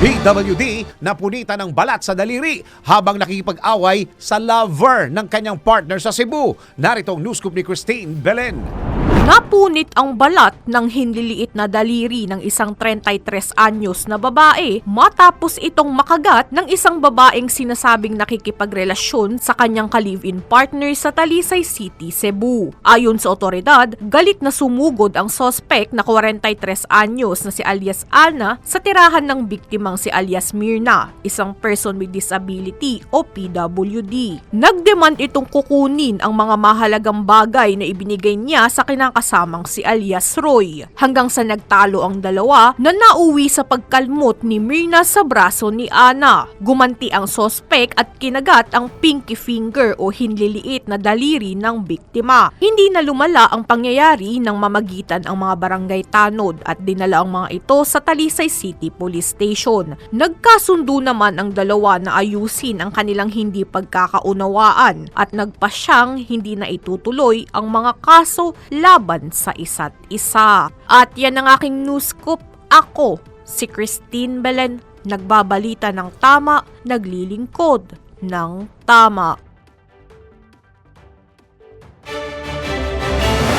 PWD napunitan ng balat sa daliri habang nakikipag-away sa lover ng kanyang partner sa Cebu. Narito ang news ni Christine Belen. Napunit ang balat ng hinliliit na daliri ng isang 33 anyos na babae matapos itong makagat ng isang babaeng sinasabing nakikipagrelasyon sa kanyang ka-live-in partner sa Talisay City, Cebu. Ayon sa otoridad, galit na sumugod ang sospek na 43 anyos na si alias Ana sa tirahan ng biktimang si alias Mirna, isang person with disability o PWD. Nagdemand itong kukunin ang mga mahalagang bagay na ibinigay niya sa kinakasamang si alias Roy hanggang sa nagtalo ang dalawa na nauwi sa pagkalmot ni Mirna sa braso ni Ana. Gumanti ang sospek at kinagat ang pinky finger o hinliliit na daliri ng biktima. Hindi na lumala ang pangyayari nang mamagitan ang mga barangay tanod at dinala ang mga ito sa Talisay City Police Station. Nagkasundo naman ang dalawa na ayusin ang kanilang hindi pagkakaunawaan at nagpasyang hindi na itutuloy ang mga kaso laban sa isa't isa. At yan ang aking news scoop. Ako, si Christine Belen, nagbabalita ng tama, naglilingkod ng tama.